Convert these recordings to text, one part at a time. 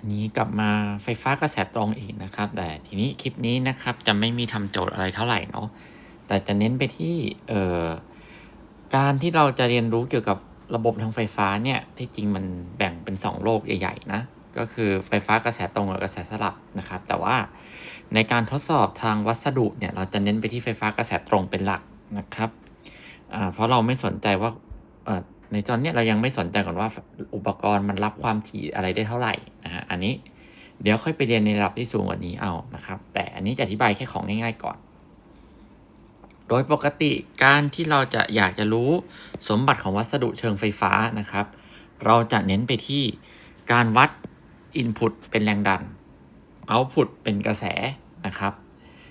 อันนี้กลับมาไฟฟ้ากระแสตรงอีกนะครับ แต่ทีนี้คลิปนี้นะครับจะไม่มีทำโจทย์อะไรเท่าไหร่เนาะแต่จะเน้นไปที่เอ่อการที่เราจะเรียนรู้เกี่ยวกับระบบทางไฟฟ้าเนี่ยที่จริงมันแบ่งเป็น 2 โลกใหญ่ๆนะก็คือไฟฟ้ากระแสตรงกับกระแสสลับนะครับ แต่ว่าในการทดสอบทางวัสดุเนี่ยเราจะเน้นไปที่ไฟฟ้ากระแสตรงเป็นหลักนะครับอ่าเพราะเราไม่สนใจว่าเอ่อ ในตอนนี้เรายังไม่สนใจก่อนว่าอุปกรณ์มันรับความถี่อะไรได้เท่าไหร่นะฮะอันนี้เดี๋ยวค่อยไปเรียนในระดับที่สูงกว่านี้เอานะครับ แต่อันนี้จะอธิบายแค่ของง่ายๆก่อน โดยปกติการที่เราจะอยากจะรู้สมบัติของวัสดุเชิงไฟฟ้านะครับ เราจะเน้นไปที่การวัด Input เป็นแรงดัน Output เป็นกระแสนะครับ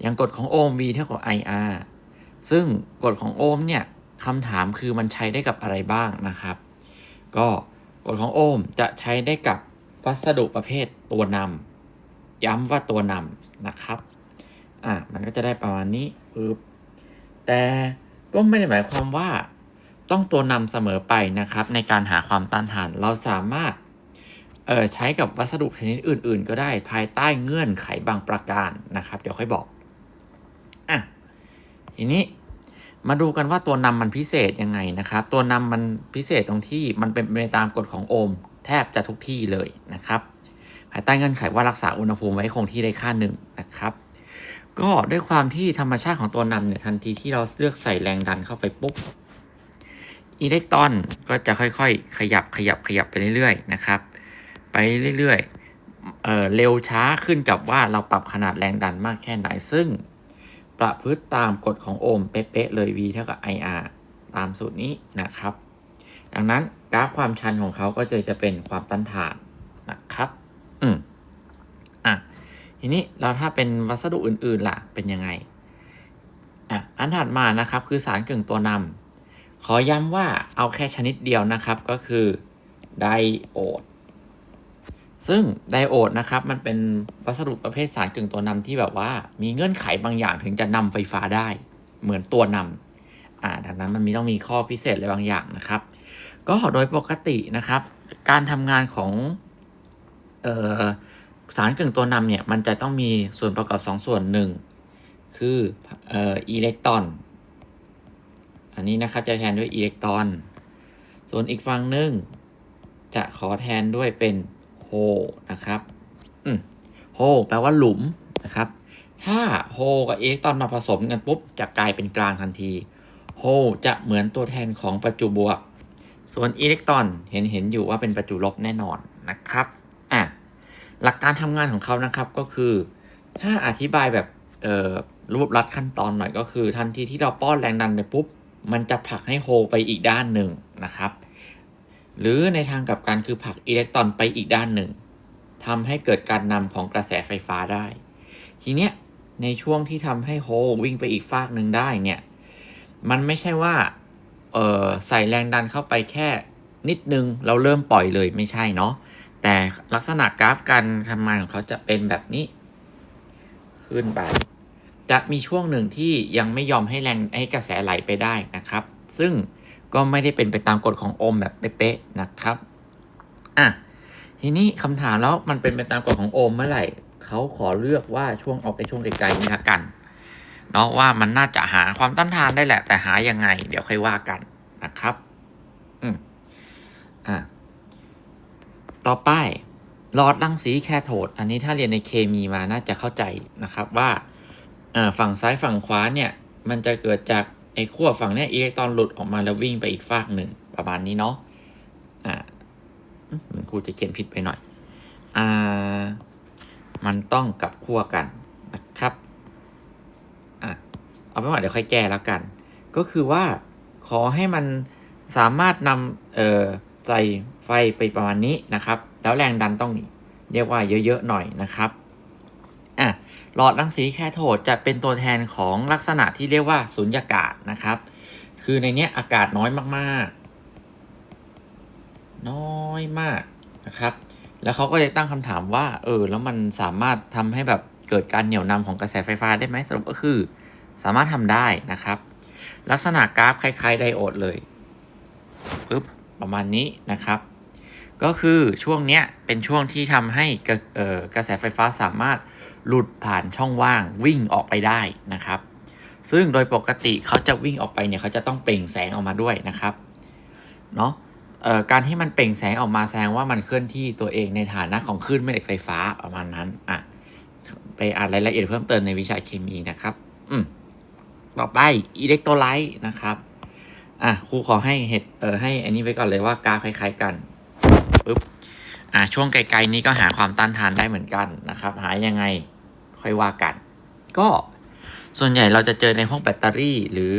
อย่างกฎของโอห์ม V เท่ากับ IR ซึ่งกฎของโอห์มเนี่ย คำถามคือมันใช้ได้กับอะไรบ้างนะครับ ก็กฎของโอห์มจะใช้ได้กับวัสดุประเภทตัวนำย้ำว่าตัวนำนะครับอะมันก็จะได้ประมาณนี้ปึ๊บแต่ก็ไม่ได้หมายความว่าต้องตัวนำเสมอไปนะครับ ในการหาความต้านทานเราสามารถเออใช้กับวัสดุชนิดอื่น ๆ ก็ได้ภายใต้เงื่อนไขบางประการนะครับ เดี๋ยวค่อยบอกอะทีนี้ มาดูกันว่าตัวนำมันพิเศษยังไงนะครับ ตัวนำมันพิเศษตรงที่มันเป็นไปตามกฎของโอห์มแทบจะทุกที่เลยนะครับภายใต้เงื่อนไขว่ารักษาอุณหภูมิไว้คงที่ได้ค่าหนึ่งนะครับ ก็ด้วยความที่ธรรมชาติของตัวนำเนี่ยทันทีที่เราเลือกใส่แรงดันเข้าไปปุ๊บอิเล็กตรอนก็จะค่อยๆ ขยับขยับขยับไปเรื่อยๆนะครับ ไปเรื่อยๆเออเร็วช้าขึ้นกับว่าเราปรับขนาดแรงดันมากแค่ไหนซึ่ง ประพฤติตามกฎของโอห์มเป๊ะๆเลย V เท่ากับ IR ตามสูตรนี้นะครับ ดังนั้นกราฟความชันของเขาก็จะจะเป็นความต้านทานนะครับ อืมอะทีนี้เราถ้าเป็นวัสดุอื่นๆล่ะเป็นยังไงอะอันถัดมานะครับคือสารกึ่งตัวนำขอย้ำว่าเอาแค่ชนิดเดียวนะครับก็คือไดโอด ซึ่งไดโอดนะครับมันเป็นวัสดุประเภทสารกึ่งตัวนำที่แบบว่า มีเงื่อนไขบางอย่างถึงจะนำไฟฟ้าได้ เหมือนตัวนำอ่าดังนั้นมันมีต้องมีข้อพิเศษอะไรบางอย่างนะครับ ก็โดยปกตินะครับ การทำงานของเอ่อสารกึ่งตัวนำเนี่ยมันจะต้องมีส่วนประกอบ 2 ส่วนหนึ่งคือเอ่ออิเล็กตรอน อันนี้นะครับจะแทนด้วยอิเล็กตรอน ส่วนอีกฝั่งหนึ่งจะขอแทนด้วยเป็น โฮนะครับอืมโฮแปลว่าหลุมนะครับ ถ้าโฮกับเล็กตอนมาผสมกันปุ๊บ จะกลายเป็นกลางทันทีโฮจะเหมือนตัวแทนของประจุบวก ส่วนอิเล็กตรอนเห็นเห็นอยู่ว่าเป็นประจุลบแน่นอนนะครับอะหลักการทำงานของเขานะครับก็คือ ถ้าอธิบายแบบเอ่อรูปรัดขั้นตอนหน่อยก็คือ ทันทีที่เราป้อนแรงดันไปปุ๊บ มันจะผลักให้โฮไปอีกด้านหนึ่งนะครับ หรือในทางกลับกันคือผลักอิเล็กตรอนไปอีกด้านหนึ่งทำให้เกิดการนำของกระแสไฟฟ้าได้ ทีเนี้ยในช่วงที่ทำให้โฮวิ่งไปอีกฟากหนึ่งได้เนี่ยมันไม่ใช่ว่าเออใส่แรงดันเข้าไปแค่นิดนึงเราเริ่มปล่อยเลยไม่ใช่เนาะแต่ลักษณะกราฟการทำงานของเขาจะเป็นแบบนี้ ขึ้นไป จะมีช่วงหนึ่งที่ยังไม่ยอมให้แรงให้กระแสไหลไปได้นะครับ ซึ่ง ก็ไม่ได้เป็นไปตามกฎของโอห์มแบบเป๊ะๆนะครับอะทีนี้คำถามแล้วมันเป็นไปตามกฎของโอห์มเมื่อไหร่เขาขอเลือกว่าช่วงเอาไปช่วงไกลๆนี้ละกันเนาะว่ามันน่าจะหาความต้านทานได้แหละ แต่หายังไง เดี๋ยวค่อยว่ากันนะครับ อืมอะต่อไปหลอดรังสีแคโทด อันนี้ถ้าเรียนในเคมีมาน่าจะเข้าใจนะครับว่าฝั่งซ้ายฝั่งขวาเนี่ย มันจะเกิดจาก อ้ขั้วฝั่งเนี้ยอิเล็กตรอนหลุดออกมาแล้ววิ่งไปอีกฟากหนึ่งประมาณนี้เนาะอ่าเหมือนครูจะเขียนผิดไปหน่อย อ่า มันต้องกลับขั้วกันนะครับอะเอาเป็นว่าเดี๋ยวค่อยแก้แล้วกัน ก็คือว่าขอให้มันสามารถนำเอ่อใจไฟไปประมาณนี้นะครับ แล้วแรงดันต้องเรียกว่าเยอะๆหน่อยนะครับ อะหลอดรังสีแคโทดจะเป็นตัวแทนของลักษณะที่เรียกว่าสุญญากาศนะครับ คือในนี้อากาศน้อยมากๆ น้อยมากนะครับ แล้วเขาก็เลยตั้งคำถามว่า เออ แล้วมันสามารถทำให้แบบเกิดการเหนี่ยวนำของกระแสไฟฟ้าได้ไหมสรุปก็คือ สามารถทำได้นะครับ ลักษณะกราฟคล้ายๆไดโอดเลยปึ๊บประมาณนี้นะครับ ก็คือช่วงเนี้ยเป็นช่วงที่ทำให้กระเอ่อกระแสไฟฟ้าสามารถหลุดผ่านช่องว่างวิ่งออกไปได้นะครับ ซึ่งโดยปกติเขาจะวิ่งออกไปเนี่ยเขาจะต้องเปล่งแสงออกมาด้วยนะครับเนาะออการที่มันเปล่งแสงออกมาแสดงว่ามันเคลื่อนที่ตัวเองในฐานะของคลื่นแม่เหล็กไฟฟ้าประมาณนั้นอะไปอ่านรายละเอียดเพิ่มเติมในวิชาเคมีนะครับอืมต่อไปอิเล็กโทรไลต์นะครับอะครูขอให้เหตุเออให้อันนี้ไว้ก่อนเลยว่ากราฟคล้ายๆกัน ปึ๊บอะช่วงไกลๆนี้ก็หาความต้านทานได้เหมือนกันนะครับ หายังไงค่อยว่ากัน ก็ส่วนใหญ่เราจะเจอในห้องแบตเตอรี่ หรือ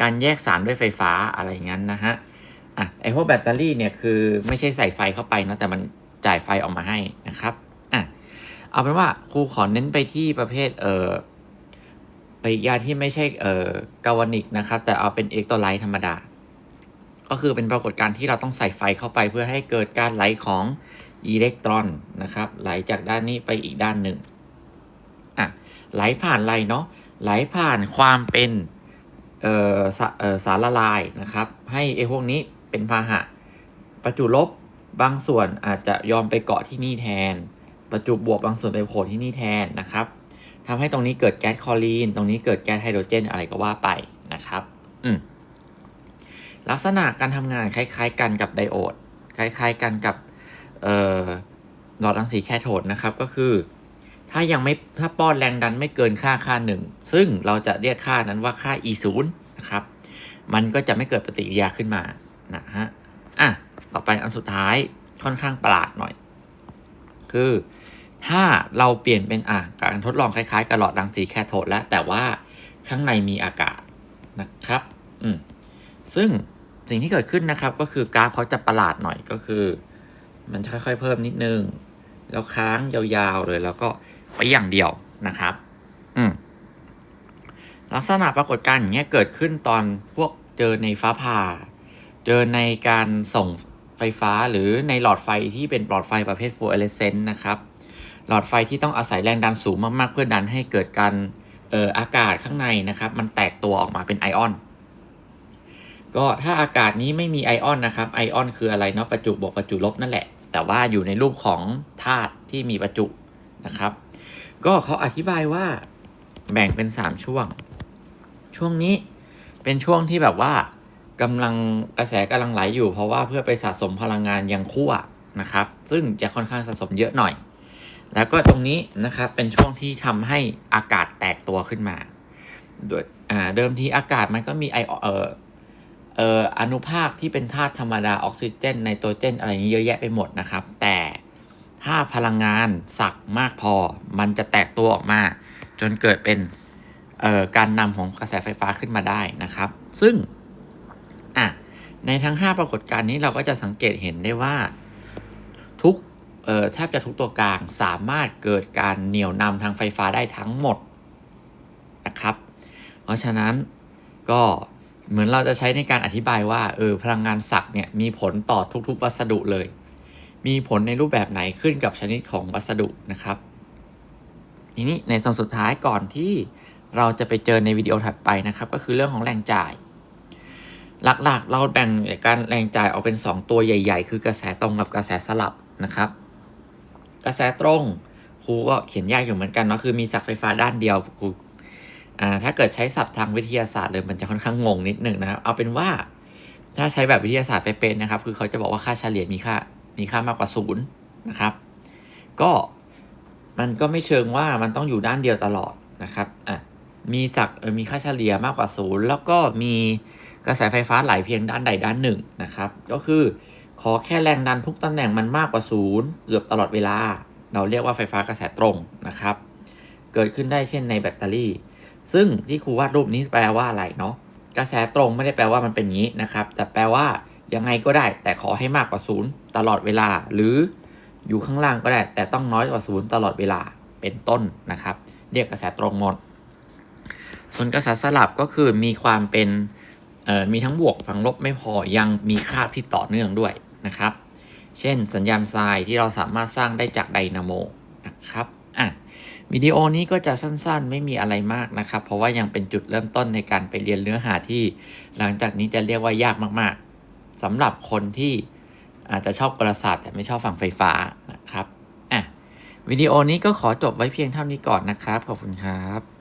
การแยกสารด้วยไฟฟ้าอะไรอย่างนั้นนะฮะอะไอพวกแบตเตอรี่เนี่ยคือไม่ใช่ใส่ไฟเข้าไปนะแต่มันจ่ายไฟออกมาให้นะครับอะเอาเป็นว่าครูขอเน้นไปที่ประเภทเออปริยาที่ไม่ใช่เอ่อกาวานิกนะครับ แต่เอาเป็นเอกโตไลท์ธรรมดา ก็คือเป็นปรากฏการณ์ที่เราต้องใส่ไฟเข้าไปเพื่อให้เกิดการไหลของอิเล็กตรอนนะครับ ไหลจากด้านนี้ไปอีกด้านหนึ่งอะไหลผ่านอะไรเนาะไหลผ่านความเป็นสาเอ่อสารละลายนะครับ ให้ไอ้พวกนี้เป็นพาหะ ประจุลบบางส่วนอาจจะยอมไปเกาะที่นี่แทน ประจุบวกบางส่วนไปโผล่ที่นี่แทนนะครับทำให้ตรงนี้เกิดแก๊สคลอรีน ตรงนี้เกิดแก๊สไฮโดรเจนอะไรก็ว่าไปนะครับ อืม ลักษณะการทำงานคล้าย ๆ กันกับไดโอด คล้าย ๆ กันกับหลอดรังสีแคโทดนะครับ ก็คือ ถ้ายังไม่ถ้าป้อนแรงดันไม่เกินค่าค่าหนึ่งซึ่งเราจะเรียกค่านั้นว่าค่า e 0นะครับ มันก็จะไม่เกิดปฏิกิริยาขึ้นมานะฮะอะต่อไปอันสุดท้ายค่อนข้างประหลาดหน่อย คือถ้าเราเปลี่ยนเป็นอะการทดลองคล้ายๆกับหลอดรังสีแคโทดแล้วแต่ว่าข้างในมีอากาศนะครับ อืมซึ่ง สิ่งที่เกิดขึ้นนะครับก็คือกราฟเขาจะประหลาดหน่อยก็คือ มันจะค่อยๆเพิ่มนิดนึง แล้วค้างยาวๆเลย แล้วก็ไปอย่างเดียวนะครับ อืมลักษณะปรากฏการณ์อย่างเงี้ยเกิดขึ้นตอนพวกเจอในฟ้าผ่า เจอในการส่งไฟฟ้าหรือในหลอดไฟที่เป็นหลอดไฟประเภทฟลูออเรสเซนต์นะครับ หลอดไฟที่ต้องอาศัยแรงดันสูงมากๆ เพื่อดันให้เกิดการอออากาศข้างในนะครับ มันแตกตัวออกมาเป็นไอออน ก็ถ้าอากาศนี้ไม่มีไอออนนะครับ ไอออนคืออะไรเนาะประจุบวกประจุลบนั่นแหละ แต่ว่าอยู่ในรูปของธาตุที่มีประจุนะครับ ก็เขาอธิบายว่าแบ่งเป็น 3 ช่วง ช่วงนี้เป็นช่วงที่แบบว่ากำลังกระแสกำลังไหลอยู่ เพราะว่าเพื่อไปสะสมพลังงานยังขั้วนะครับ ซึ่งจะค่อนข้างสะสมเยอะหน่อย แล้วก็ตรงนี้นะครับเป็นช่วงที่ทำให้อากาศแตกตัวขึ้นมาโดยเดิมทีอากาศมันก็มีไอเออ เอ่ออนุภาคที่เป็นธาตุธรรมดาออกซิเจนไนโตรเจนอะไรนี้เยอะแยะไปหมดนะครับ แต่ถ้าพลังงานสักมากพอ มันจะแตกตัวออกมา จนเกิดเป็นการนำของกระแสไฟฟ้าขึ้นมาได้นะครับ ซึ่งอะในทั้ง 5 ปรากฏการณ์นี้เราก็จะสังเกตเห็นได้ว่าทุกแทบจะทุกตัวกลางสามารถเกิดการเหนี่ยวนำทางไฟฟ้าได้ทั้งหมดนะครับ เพราะฉะนั้นก็ เหมือนเราจะใช้ในการอธิบายว่าเออพลังงานศักเนี่ยมีผลต่อทุกๆ วัสดุเลย มีผลในรูปแบบไหนขึ้นกับชนิดของวัสดุนะครับทีนี้ในส่วนสุดท้ายก่อนที่เราจะไปเจอในวิดีโอถัดไปนะครับ ก็คือเรื่องของแรงจ่าย หลักๆ เราแบ่งการแรงจ่ายออกเป็น 2 ตัวใหญ่ ๆ คือกระแสตรงกับกระแสสลับนะครับ กระแสตรงครูก็เขียนยากอยู่เหมือนกันเนาะคือมีศักไฟฟ้าด้านเดียวครู อ่าถ้าเกิดใช้ศัพท์ทางวิทยาศาสตร์เลยมันจะค่อนข้างงงนิดนึงนะครับ เอาเป็นว่าถ้าใช้แบบวิทยาศาสตร์ไปเป็นนะครับ คือเขาจะบอกว่าค่าเฉลี่ยมีค่ามีค่ามากกว่าศูนย์นะครับ ก็มันก็ไม่เชิงว่ามันต้องอยู่ด้านเดียวตลอดนะครับอะมีศักมีค่าเฉลี่ยมากกว่าศูนย์แล้วก็มีกระแสไฟฟ้าไหลเพียงด้านใดด้านหนึ่งนะครับ ก็คือขอแค่แรงดันทุกตำแหน่งมันมากกว่าศูนย์เกือบตลอดเวลา เราเรียกว่าไฟฟ้ากระแสตรงนะครับ เกิดขึ้นได้เช่นในแบตเตอรี่ ซึ่งที่ครูวาดรูปนี้แปลว่าอะไรเนาะกระแสตรงไม่ได้แปลว่ามันเป็นงนี้นะครับ แต่แปลว่ายังไงก็ได้ แต่ขอให้มากกว่าศูนย์ตลอดเวลา หรืออยู่ข้างล่างก็ได้ แต่ต้องน้อยกว่าศูนย์ตลอดเวลาเป็นต้นนะครับ เรียกกระแสตรงหมด ส่วนกระแสสลับก็คือมีความเป็นมีทั้งบวกฝั่งลบไม่พอยังมีค่าที่ต่อเนื่องด้วยนะครับ เช่นสัญญาณทรายที่เราสามารถสร้างได้จากไดนาโมนะครับ วิดีโอนี้ก็จะสั้นๆ ไม่มีอะไรมากนะครับ เพราะว่ายังเป็นจุดเริ่มต้นในการไปเรียนเนื้อหาที่ หลังจากนี้จะเรียกว่ายากมากๆสำหรับคนที่อาจจะชอบกลศาสตร์แต่ไม่ชอบฝั่งไฟฟ้านะครับอะวิดีโอนี้ก็ขอจบไว้เพียงเท่านี้ก่อนนะครับ ขอบคุณครับ